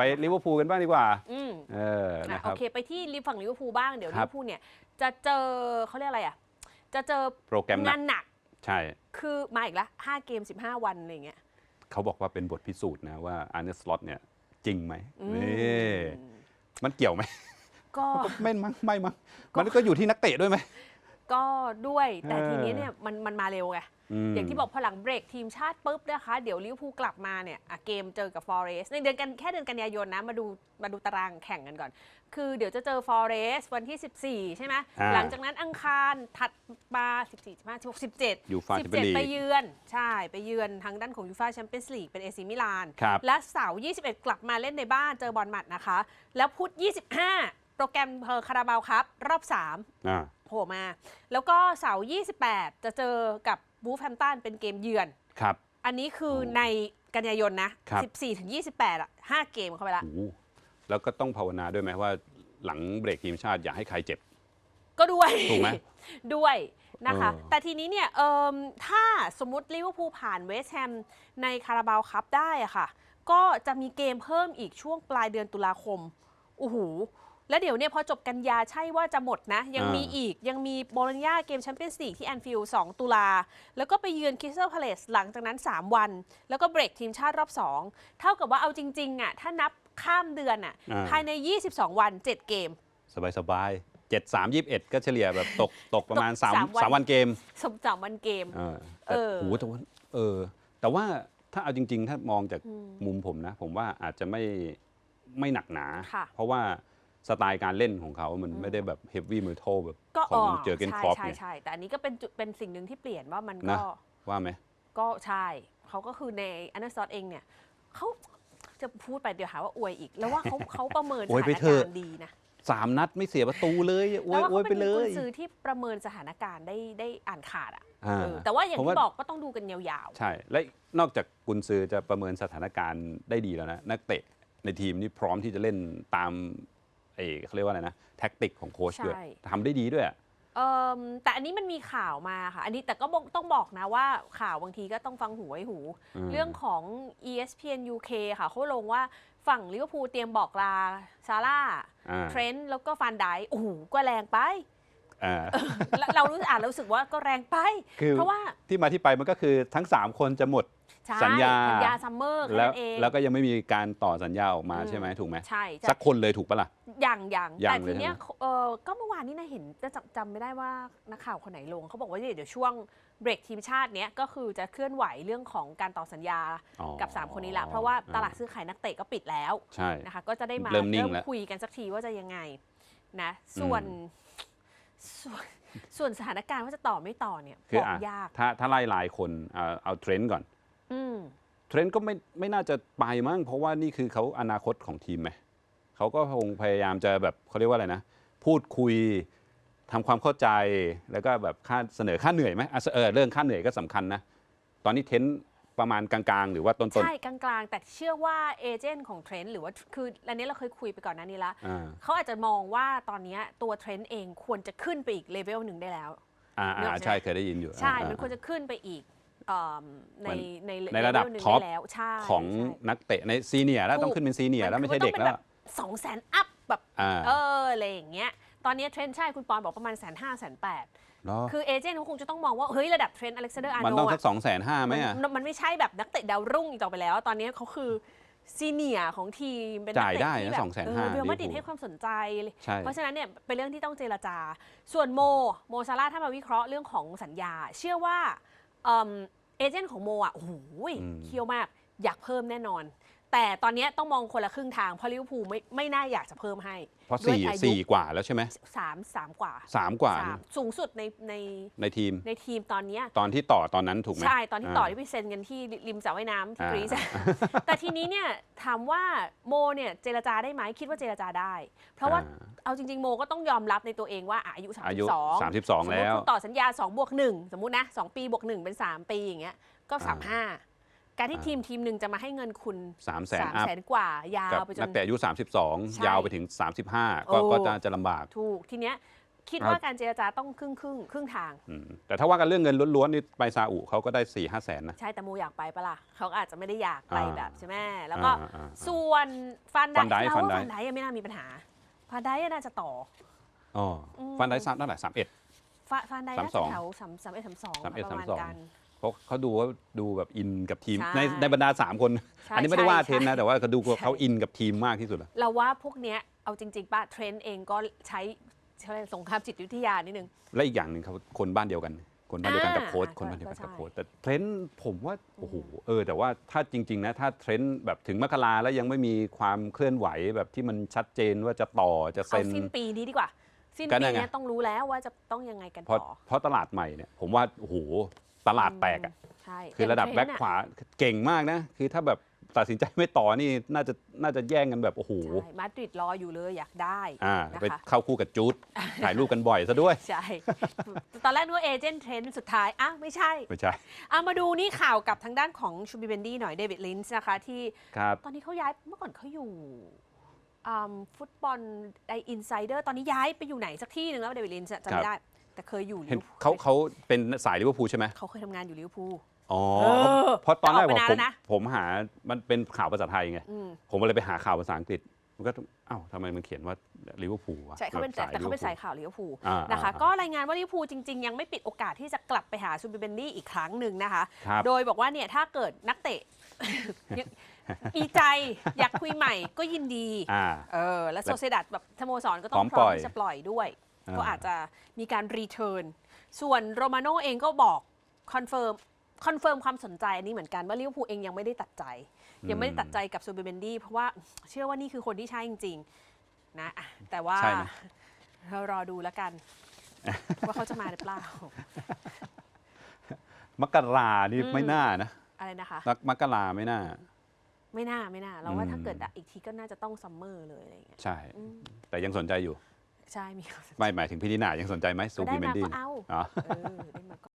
ไปลิเวอร์พูลกันบ้างดีกว่า อืมเออ อะนะคโอรับ เคไปที่ลิฝั่งลิเวอร์พูลบ้างเดี๋ยวคลิรัเวบอร์พูลเนี่ยจะเจอเขาเรียกอะไรอะ จะเจอโปรแกรมหนังากนหนักใช่ คือมาอีกละห้าเกม 15 วันอะไรอย่างเงี้ยเขาบอกว่าเป็นบทพิสูจน์นะว่าอาร์เนสล็อตเนี่ยจริงไหมอืมนี่มันเกี่ยวไหมก็มันก็ไม่มั้งไม่มั้งมันก็อยู่ที่นักเตะด้วยไหม ก็ด้วย แต่เออทีนี้เนี่ยมันมันมาเร็วไงมอย่างที่บอกพอหลังเบรกทีมชาติปุ๊บนะคะ เดี๋ยวลิเวอร์พูลกลับมาเนี่ยอะเกมเจอกับฟอเรสในเดือนกันแค่เดือนกันยายนนะ มาดูมาดูตารางแข่งกันก่อน คือเดี๋ยวจะเจอฟอเรสวันที่ 14 ใช่ไหมอ่าหลังจากนั้นอังคารถัดมา 14 15 16 17ยูฟาแชมเปี้ยนลี17ไปกเยือนใช่ไปเยือนทางด้านของยูฟาแชมเปี้ยนส์ลีกเป็นเอซิมิลาน ครับ และเสาร์21 กลับมาเล่นในบ้านเจอบอลหมัดนะคะ แล้วพุธ25 โปรแกรมเพอร์คาราบาวครับ รอบ 3 อ่า โผล่มา แล้วก็เสาร์28 จะเจอกับบูฟแฮมตันเป็นเกมเยือน ครับ อันนี้คือโอ้ในกันยายนนะ ครับ 14ถึง28อะ5เกมเข้าไปละ โอ้โหแล้วก็ต้องภาวนาด้วยไหมว่าหลังเบรกทีมชาติอย่าให้ใครเจ็บ ก็ด้วย ถูกไหม ด้วยนะคะ เออ แต่ทีนี้เนี่ยเอิ่มถ้าสมมติลิเวอร์พูลผ่านเวสต์แฮมในคาราบาวคัพได้อะค่ะ ก็จะมีเกมเพิ่มอีกช่วงปลายเดือนตุลาคมโอ้โห แล้วเดี๋ยวเนี่ยพอจบกันยาใช่ว่าจะหมดนะ ยังมีอีกยังมีโบโลญญาเกมแชมเปี้ยนส์ลีกที่แอนฟิลด์2ตุลา แล้วก็ไปเยือนคริสตัลพาเลสหลังจากนั้น 3 วัน แล้วก็เบรกทีมชาติรอบ 2 เท่ากับว่าเอาจริงๆอะถ้านับข้ามเดือนอะอ่าภายใน 22 วัน 7 เกม สบายสบายเจ็ดสามยี่สิบเอ็ดก็เฉลี่ยแบบตกตกประมาณตกสามสามวันสามวันเกมสมจำวันเกมเออแต่เออโหแต่ว่าเออ แต่ว่าถ้าเอาจริง ๆ ถ้ามองจากมุมผมนะ ผมว่าอาจจะไม่ไม่หนักหนาค่ะเพราะว่า สไตล์การเล่นของเขา มันไม่ได้แบบเฮฟวี่มือโทแบบก็ของเจอเกนใช่ครอปใช่เนี่ยใช่แต่อันนี้ก็เป็นจุดเป็นสิ่งหนึ่งที่เปลี่ยนว่ามันนะก็ ว่าไหม ก็ใช่เขาก็คือในอันเดอร์ซอตเองเนี่ยเขาจะพูดไปเดี๋ยวหาว่าอวยอีก แล้วว่าเขา เขาประเมินสอวยถาไปนเถกาอะรณ์ดีนะสามนัดไม่เสียประตูเลยอวแล้ยวว่าอวยเขาไปเป็นเลกุย นซือที่ประเมินสถานการณ์ได้ได้อ่านขาดอะอ่าเออแต่ว่าอย่างผมที่ว่าบอกก็ต้องดูกันยาวใช่ และนอกจากกุนซือจะประเมินสถานการณ์ได้ดีแล้วนะ นักเตะในทีมนี่พร้อมที่จะเล่นตาม เออเขาเรียกว่าอะไรนะแท็กติกของโค้ชด้วยใช่ ทำได้ดีด้วยอะๆเอมแต่อันนี้มันมีข่าวมาค่ะ อันนี้แต่ก็บอกต้องบอกนะว่าข่าวบางทีก็ต้องฟังหูไว้หู อืม เรื่องของ ESPN UK ค่ะเขาลงว่าฝั่งลิเวอร์พูลเตรียมบอกลาซาร่าอ่าเทรนต์แล้วก็ฟานไดค์โอ้โหก็แรงไป อ่าเราเรารู้สึกอ่านเรารู้สึกว่าก็แรงไป คือเพราะว่า ที่มาที่ไปมันก็คือทั้ง 3 คนจะหมดใช่ สัญญาสัญญาซัมเมอร์แค่แล้วนั้นเองแล้วก็ยังไม่มีการต่อสัญญาออกมาอืมใช่ไหมถูกไหมใช่สักคนเลยถูกปะล่ะอย่างอย่างยังแต่เลยทีเนี้ยใช่ไหมเออก็เมื่อวานนี้นะเห็นจะจำจำไม่ได้ว่านักข่าวคนไหนลงเขาบอกว่าเดี๋ยวช่วงเบรกทีมชาติเนี้ยก็คือจะเคลื่อนไหวเรื่องของการต่อสัญญาอ๋อกับ 3 คนนี้ละเพราะว่าตลาดซื้อขายนักเตะก็ปิดแล้วใช่นะคะก็จะได้มาเริ่มนิ่งแล้วคุยกันสักทีว่าจะยังไงนะส่วนส่วนส่วนสถานการณ์ว่าจะต่อไม่ต่อเนี่ยคือบอกอะยากถ้าถ้าไล่ลายคนเอาเอาเทรนด์ก่อนอืม เทรนด์ก็ไม่ไม่น่าจะไปมั้งเพราะว่านี่คือเขาอนาคตของทีมไหมเขาก็คงพยายามจะแบบเขาเรียกว่าอะไรนะ พูดคุยทำความเข้าใจแล้วก็แบบค่าเสนอค่าเหนื่อยไหมอะเออเรื่องค่าเหนื่อยก็สำคัญนะ ตอนนี้เทรนด์ประมาณกลางๆ หรือว่าต้นใช่กลางๆ แต่เชื่อว่าเอเจนต์ของเทรนด์หรือว่าคืออันนี้เราเคยคุยไปก่อนหน้านี้ละๆอ่าเขาอาจจะมองว่าตอนเนี้ยตัวเทรนด์เองควรจะขึ้นไปอีกเลเวลหนึ่งได้แล้วอ่านึกออ่าอกใช่ไหมใช่เคยได้ยินอยู่ ใช่อ่ามันควรจะขึ้นไปอีก เอิ่มในในในระดับเลเวลหนึ่งท็อปได้แล้วใช่ของใช่ นักเตะในซีเนียร์แล้วถูก ต้องขึ้นเป็นซีเนียร์แล้วไม่ใช่เด็กนแล้วบบสองแสนอัพแบบอ่าเอออะไรอย่างเงี้ยตอนนี้เทรนด์ใช่คุณปอนบอกประมาณแสนห้าแสนแปดเนาะคือเอเจนต์เขาคงจะต้องมองว่า เฮ้ย ระดับเทรนด์อเล็กซานเดอร์อาร์มันโนต้องสัอะกสองแสนห้าไหมอะมันมันไม่ใช่แบบนักเตะดาวรุ่งอีกต่อไปแล้ว ตอนนี้เขาคือซีเนียร์ของทีมเป็นนักจ่ายเตะได้ที่นะแบบ250,000เออเรียลมาดริดลิเวอร์พูล ให้ความสนใจ ใช่ เพราะฉะนั้นเนี่ยเป็นเรื่องที่ต้องเจรจา ส่วนโม โมซาร่าห์ถ้ามาวิเคราะห์เรื่องของสัญญา เชื่อว่าเอิ่ม เอเจนต์ของโมอะโอ้โหอืมเคี่ยวมากอยากเพิ่มแน่นอน แต่ตอนเนี้ยต้องมองคนละครึ่งทางเพราะลิเวอร์พูลไม่ไม่น่าอยากจะเพิ่มให้เพราะด้วยสี่อายุสี่กว่าแล้วใช่ไหมสามสามกว่าสามกว่าสามสูงสุดในในในทีม ในทีมตอนเนี้ยตอนที่ต่อตอนนั้นถูกไหมใช่ตอนที่ต่ออ่าที่ไปเซ็นกันที่ริมสระว่ายน้ำที่อ่ากรีซอะแต่ทีนี้เนี่ยถามว่าโมเนี่ยเจรจาได้ไหมคิดว่าเจรจาได้ เพราะว่าอ่เอาจริง ๆ โมก็ต้องยอมรับในตัวเองว่าอะอายุ 32อายุ32สมมแล้ติวคุณต่อสัญญา2บวก1สมมุตินะ 2 ปีบวก 1 เป็น 3 ปีอย่างเงี้ยก็อ่า35 การที่อ่าทีมทีมหนึ่งจะมาให้เงินคุณสามแสน3อัพแสนกว่ายากับวไปจนันกเตะอายุใช่32 ยาวไปถึง 35 ก็โอ้ก็จะจะลำบาก ถูกทีเนี้ยคิดครับว่าการเจรจาต้องครึ่งครึ่งครึ่งทางอืมแต่ถ้าว่ากันเรื่องเงินล้วนๆนี่ไปซาอุเขาก็ได้4ี่ห้าแสนนะ ใช่ แต่โมอยากไปปะล่ะเขาก็อาจจะไม่ได้อยากไปอ่าแบบใช่ไหมแล้วก็อ่าอ่าอ่าส่วนฟันไดฟันไดเราฟันว่าไดฟันไดยังไม่น่ามีปัญหา ฟันไดน่าจะต่ออ๋ออมฟันได้ซ้ำเท่าไหร่สามเอ็ดฟันฟันไดน่าสามสจะองแถวสามสามเอ็ดสามสองสามเอ็ดประมาณสามสองกัน เพราะเขาดูว่าดูแบบอินกับทีมใช่ในในบรรดา 3 คน ใช่อันนี้ไม่ได้ว่าใช่เทนนะแต่ว่าเขาดูว่าใช่เขาอินกับทีมมากที่สุดอะเราว่าพวกเนี้ยเอาจริง ๆ ป่ะ เทรนด์เองก็ใช้เขาเรียกสงครามจิตวิทยานิดนึง และอีกอย่างหนึ่งเขาคนบ้านเดียวกัน คนบ้านเดียวกันกับอ่าโค้ชก็คนบ้านเดียวกันกับก็ใช่โค้ชแต่เทรนด์ผมว่าโอ้โหเออแต่ว่าถ้าจริงๆนะถ้าเทรนด์แบบถึงมกราแล้วยังไม่มีความเคลื่อนไหวแบบที่มันชัดเจนว่าจะต่อจะเอาเซ็น สิ้นปีนี้ดีกว่า สิ้นก็ปีนั่นไง เนี้ยต้องรู้แล้วว่าจะต้องยังไงกันเพราะต่อ เพราะตลาดใหม่เนี่ยผมว่าโอ้โห ตลาดแตกอะใช่คือระดับเทแบ็คนด์อะขวาเก่งมากนะ คือถ้าแบบตัดสินใจไม่ต่อนี่น่าจะน่าจะแย่งกันแบบโอ้โหใช่มาดริดรออยู่เลยอยากได้อ่านะไปคะเข้าคู่กับจูดถ่ายรูปกันบ่อยซะด้วย ใช่ ตอนแรกนึกว่าเอเจนต์เทรนด์สุดท้ายอะไม่ใช่ ไม่ใช่เอามาดูนี่ข่าวกับทางด้านของชูบิเบนดี้หน่อยเดวิดลินส์นะคะ ที่ครับตอนนี้เขาย้ายเมื่อก่อนเขาอยู่อืมฟุตบอลไออินไซเดอร์ตอนนี้ย้ายไปอยู่ไหนสักที่หนึ่งแล้วเดวิดลินส์จำครัไม่บได้ แต่เคยอยู่เห็นลิวอร์พูลเขาเขาเป็นสายลิเวอร์พูลใช่ไหมเขาเคยทำงานอยู่ลิเวอร์พูล อ๋อเออเพราะตอนแรกแต่ออกผไปมนานแล้วนะ ผมหามันเป็นข่าวภาษาไทยไง อืมผมก็เลยไปหาข่าวภาษาอังกฤษ มันก็อ้าวทำไมมันเขียนว่าลิเวอร์พูลวะใช่เขาเป็นบบแต่เขาเป็นลิวอร์พูลสายข่าวลิเวอร์พูลอ่านะคะ อ่า ก็รายงานว่าลิเวอร์พูลจริง ๆ ยังไม่ปิดโอกาสที่จะกลับไปหาซูบิเบนดี้อีกครั้งหนึ่งนะคะ ครับ โดยบอกว่าเนี่ยถ้าเกิดนักเตะ ยังมีใจอยากคุยใหม่ก็ยินดี อ่า เออและโซเซดัตแบบสโมสรก็ต้พร้อองมพร้อปล่มอยที่จะปล่อยด้วยอ่า ก็อาจจะมีการรีเทิร์นส่วนโรมาโน่เองก็บอกคอนเฟิร์มคอนเฟิร์มความสนใจอันนี้เหมือนกันว่าลิเวอร์พูลเองยังไม่ได้ตัดใจ ยังไม่ได้ตัดใจกับซูบิเบนดี้เพราะว่าเชื่อว่านี่คือคนที่ใช่จริง ๆ นะอะแต่ว่าใช่นะเรารอดูแล้วกัน ว่าเขาจะมาหรือเปล่ามกรานี่อืมไม่น่านะ อะไรนะคะนักมกราไม่น่า ไม่น่าไม่น่า เราว่าอืมถ้าเกิดอีกทีก็น่าจะต้องซัมเมอร์เลยอะไรอย่างเงี้ยใช่อืมแต่ยังสนใจอยู่ ใช่มีความสนใจไม่หมายถึงพี่นิน่ายังสนใจไหมซูได้บิเมนมาดี้ ก็เอาอ๋อเออได้มาก็